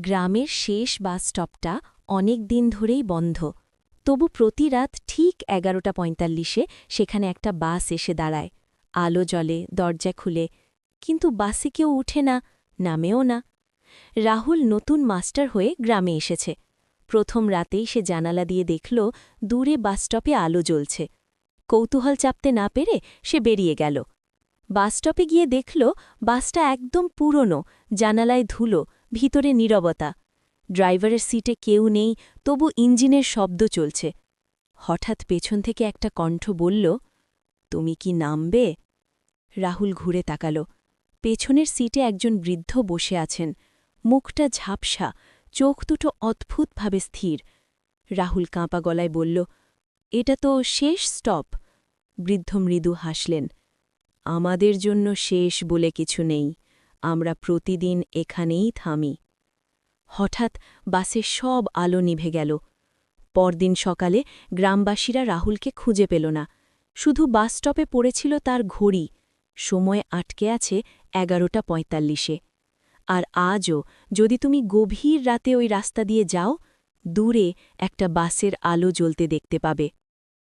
গ্রামের শেষ বাস স্টপটা অনেক দিন ধরেই বন্ধ। তবু প্রতি রাত ঠিক এগারোটা পঁয়তাল্লিশে সেখানে একটা বাস এসে দাঁড়ায়। আলো জ্বলে, দরজা খুলে। কিন্তু বাসে কেউ উঠে না, নামেও না। রাহুল নতুন মাস্টার হয়ে গ্রামে এসেছে। প্রথম রাতেই সে জানালা দিয়ে দেখল দূরে বাসস্টপে আলো জ্বলছে। কৌতূহল চাপতে না পেরে সে বেরিয়ে গেল। বাসস্টপে গিয়ে দেখল বাসটা একদম পুরনো, জানালায় ধুলো, ভিতরে নীরবতা। ড্রাইভারের সিটে কেউ নেই, তবু ইঞ্জিনের শব্দ চলছে। হঠাৎ পেছন থেকে একটা কণ্ঠ বলল, তুমি কি নামবে? রাহুল ঘুরে তাকাল। পেছনের সিটে একজন বৃদ্ধ বসে আছেন। মুখটা ঝাপসা, চোখ দুটো অদ্ভুতভাবে স্থির। রাহুল কাঁপা গলায় বলল, এটা তো শেষ স্টপ। বৃদ্ধ মৃদু হাসলেন। আমাদের জন্য শেষ বলে কিছু নেই, আমরা প্রতিদিন এখানেই থামি। হঠাৎ বাসের সব আলো নিভে গেল। পরদিন সকালে গ্রামবাসীরা রাহুলকে খুঁজে পেল না। শুধু বাস স্টপে পড়েছিল তার ঘড়ি। সময় আটকে আছে এগারোটা পঁয়তাল্লিশে। আর আজও যদি তুমি গভীর রাতে ওই রাস্তা দিয়ে যাও, দূরে একটা বাসের আলো জ্বলতে দেখতে পাবে।